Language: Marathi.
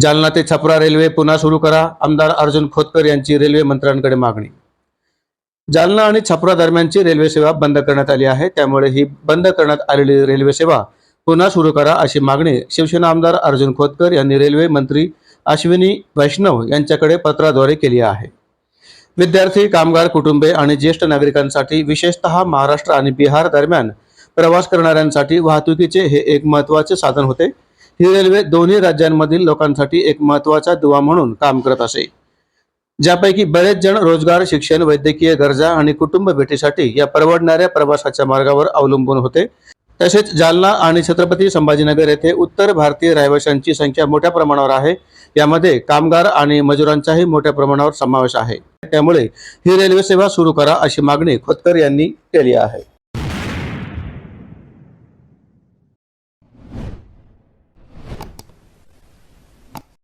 जालना ते छपरा रेल्वे पुन्हा सुरू करा. आमदार अर्जुन खोतकर यांची रेल्वे मंत्र्यांकडे मागणी. जालना आणि छपरा दरम्यानची रेल्वे सेवा बंद करण्यात आली आहे. त्यामुळे ही बंद करण्यात आलेली रेल्वे सेवा पुन्हा सुरू करा अशी मागणी शिवसेना आमदार अर्जुन खोतकर यांनी रेल्वे मंत्री अश्विनी वैष्णव यांच्याकडे पत्राद्वारे केली आहे. विद्यार्थी कामगार कुटुंबे आणि ज्येष्ठ नागरिकांसाठी विशेषतः महाराष्ट्र आणि बिहार दरम्यान प्रवास करणाऱ्यांसाठी वाहतुकीचे हे एक महत्त्वाचे साधन होते. ही रेल्वे दोन्ही राज्यांमधील लोकांसाठी एक महत्त्वाचा दुवा म्हणून काम करत असे. ज्यापैकी बरेच जण रोजगार शिक्षण वैद्यकीय गरजा आणि कुटुंब भेटीसाठी या परवडणाऱ्या प्रवासाच्या मार्गावर अवलंबून होते. तसेच जालना आणि छत्रपती संभाजीनगर येथे उत्तर भारतीय रहिवाशांची संख्या मोठ्या प्रमाणावर आहे. यामध्ये कामगार आणि मजुरांचाही मोठ्या प्रमाणावर समावेश आहे. त्यामुळे ही रेल्वे सेवा सुरू करा अशी मागणी खोतकर यांनी केली आहे.